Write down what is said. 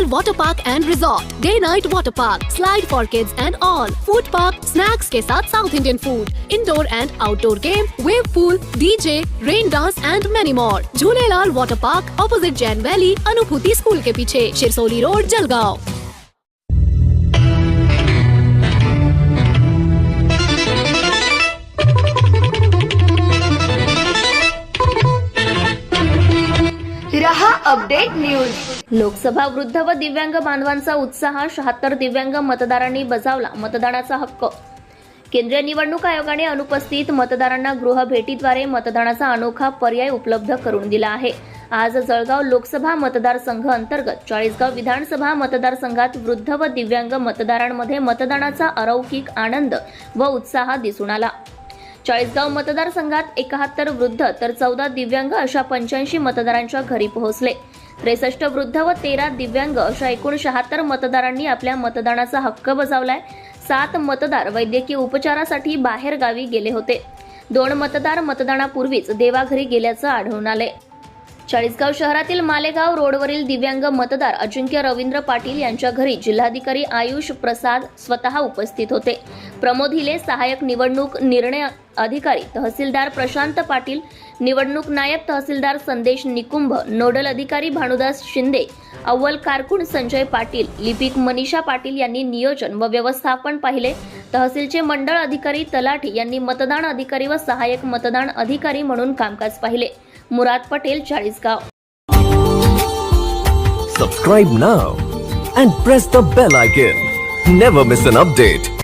Jhulelalal Water Park and Resort, Day Night Water Park, Slide for Kids and all, Food Park, Snacks के साथ South Indian food, Indoor and Outdoor game, Wave pool, DJ, Rain dance and many more. Jhulelalal Water Park, opposite Jain Valley, Anubhuti school के पीछे, Shirsoli road, Jalgaon. रहा update news. Lok Sabha वृद्ध व दिव्यांग बांधवांचा उत्साह शहात्तर दिव्यांग मतदारांनी बजावला मतदानाचा हक्क. केंद्रीय निवडणूक आयोगाने अनुपस्थित मतदारांना गृहभेटीद्वारे मतदानाचा अनोखा पर्याय उपलब्ध करून दिला आहे. आज जळगाव लोकसभा मतदारसंघ अंतर्गत चाळीसगाव विधानसभा मतदारसंघात वृद्ध व दिव्यांग मतदारांमध्ये मतदानाचा अरौकिक आनंद व उत्साह दिसून आला. चाळीसगाव मतदारसंघात एकाहत्तर वृद्ध तर चौदा दिव्यांग अशा पंच्याऐंशी मतदारांच्या घरी पोहोचले. त्रेसष्ट वृद्ध व तेरा दिव्यांग अशा एकूण शहात्तर मतदारांनी आपल्या मतदानाचा हक्क बजावलाय. सात मतदार वैद्यकीय उपचारासाठी बाहेर गावी गेले होते. दोन मतदार मतदानापूर्वीच देवाघरी गेल्याचं आढळून आले चाळीसगाव शहरातील मालेगाव रोडवरील दिव्यांग मतदार अजिंक्य रवींद्र पाटील यांच्या घरी जिल्हाधिकारी आयुष प्रसाद स्वतः उपस्थित होते. प्रमोद हिले सहाय्यक निवडणूक निर्णय अधिकारी तहसीलदार प्रशांत पाटील निवडणूक नायब तहसीलदार संदेश निकुंभ नोडल अधिकारी भानुदास शिंदे अव्वल कारकून संजय पाटील लिपिक मनीषा पाटील यांनी नियोजन व व्यवस्थापन पाहिले. तहसीलचे मंडळ अधिकारी तलाठी यांनी मतदान अधिकारी व सहाय्यक मतदान अधिकारी म्हणून कामकाज पाहिले. Murad Patel Chalisgaon. Subscribe now and press the bell icon never miss an update